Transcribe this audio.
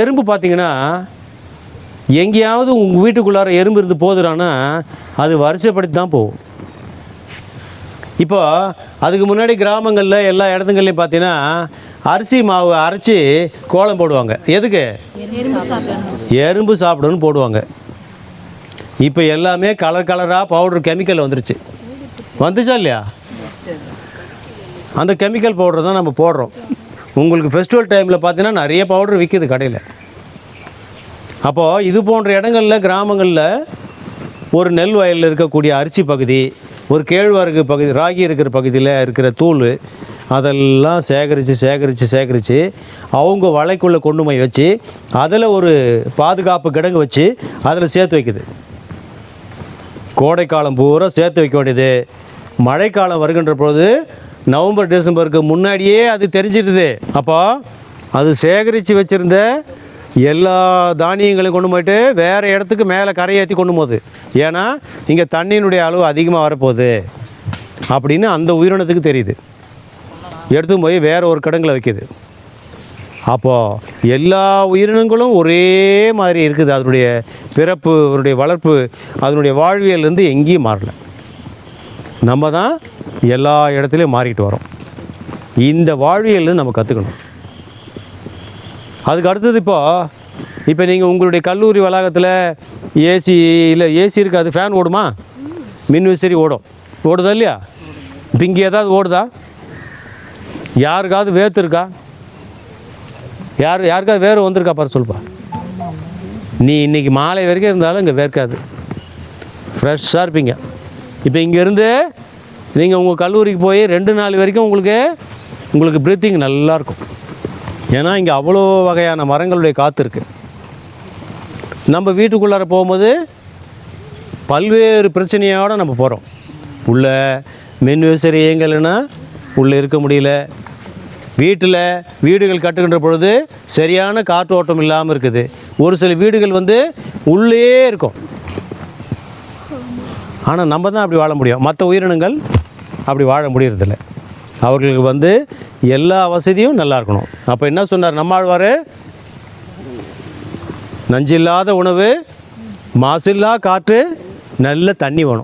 எறும்பு பார்த்தீங்கன்னா எங்கேயாவது உங்கள் வீட்டுக்குள்ளார எறும்பு இருந்து போதுறான்னா அது வரிசைப்படுத்தி தான் போகும். இப்போ அதுக்கு முன்னாடி கிராமங்களில் எல்லா இடத்துங்கள்லையும் பார்த்தீங்கன்னா அரிசி மாவு அரைச்சி கோலம் போடுவாங்க. எதுக்கு? எறும்பு சாப்பிடணும்னு போடுவாங்க. இப்போ எல்லாமே கலர் கலராக பவுடர் கெமிக்கல் வந்துருச்சு. வந்துச்சா இல்லையா? அந்த கெமிக்கல் பவுடர் தான் நம்ம போடுறோம். உங்களுக்கு ஃபெஸ்டிவல் டைமில் பார்த்தீங்கன்னா நிறைய பவுடர் விற்கிது கடையில். அப்போது இது போன்ற இடங்களில் கிராமங்களில் ஒரு நெல் வயலில் இருக்கக்கூடிய அரிசி பகுதி ஒரு கேழ்வரகு பகுதி ராகி இருக்கிற பகுதியில் இருக்கிற தூள் அதெல்லாம் சேகரித்து சேகரித்து சேகரித்து அவங்க வலைக்குள்ளே கொண்டு போய் வச்சு அதில் ஒரு பாதுகாப்பு கிடங்கு வச்சு அதில் சேர்த்து வைக்குது. கோடைக்காலம் பூரா சேர்த்து வைக்க வேண்டியது. மழைக்காலம் வருகின்ற பொழுது நவம்பர் டிசம்பருக்கு முன்னாடியே அது தெரிஞ்சிடுது. அப்போ அது சேகரித்து வச்சுருந்த எல்லா தானியங்களையும் கொண்டு போயிட்டு வேறு இடத்துக்கு மேலே கரையேற்றி கொண்டு போகுது. ஏன்னா இங்கே தண்ணியினுடைய அளவு அதிகமாக வரப்போகுது. அப்படின்னு அந்த உயிரினத்துக்கு தெரியுது. எடுத்து போய் வேறு ஒரு கடங்களை வைக்கிது. அப்போது எல்லா உயிரினங்களும் ஒரே மாதிரி இருக்குது. அதனுடைய பிறப்பு அதனுடைய வளர்ப்பு அதனுடைய வாழ்வியல் இருந்து எங்கேயும் மாறலை. நம்ம தான் எல்லா இடத்துலையும் மாறிக்கிட்டு வரோம். இந்த வாழ்வியல் நம்ம கற்றுக்கணும் அதுக்கு அடுத்தது இப்போ இப்போ நீங்கள் உங்களுடைய கல்லூரி வளாகத்தில் ஏசி இல்லை ஏசி இருக்காது ஃபேன் ஓடுமா? மின் விசிறி ஓடும். ஓடுதா இல்லையா? இப்போ இங்கே ஏதாவது ஓடுதா? யாருக்காவது வேத்து இருக்கா? யார் யாருக்காவது வேறு வந்திருக்கா பாரு சொல்லுப்பா. நீ இன்னைக்கு மாலை வரைக்கும் இருந்தாலும் இங்கே வேர்க்காது. ஃப்ரெஷ்ஷாக இருப்பீங்க. இப்போ இங்கேருந்து நீங்கள் உங்கள் கல்லூரிக்கு போய் ரெண்டு நாள் வரைக்கும் உங்களுக்கு உங்களுக்கு ப்ரீத்திங் நல்லாயிருக்கும் ஏன்னா இங்கே அவ்வளோ வகையான மரங்களுடைய காற்று இருக்குது நம்ம வீட்டுக்குள்ளார போகும்போது பல்வேறு பிரச்சனையோடு நம்ம போகிறோம் உள்ள மின்விசிறி இயங்கலைன்னா உள்ளே இருக்க முடியல. வீட்டில் வீடுகள் கட்டுகின்ற பொழுது சரியான காற்றோட்டம் இல்லாமல் இருக்குது. ஒரு சில வீடுகள் வந்து உள்ளே இருக்கும். ஆனால் நம்ம தான் அப்படி வாழ முடியும். மற்ற உயிரினங்கள் அப்படி வாழ முடியறதில்ல. அவர்களுக்கு வந்து எல்லா வசதியும் நல்லா இருக்கணும். அப்போ என்ன சொன்னார்? நம்மாழ்வார் நஞ்சில்லாத உணவு மாசில்லா காற்று நல்ல தண்ணி வேணும்.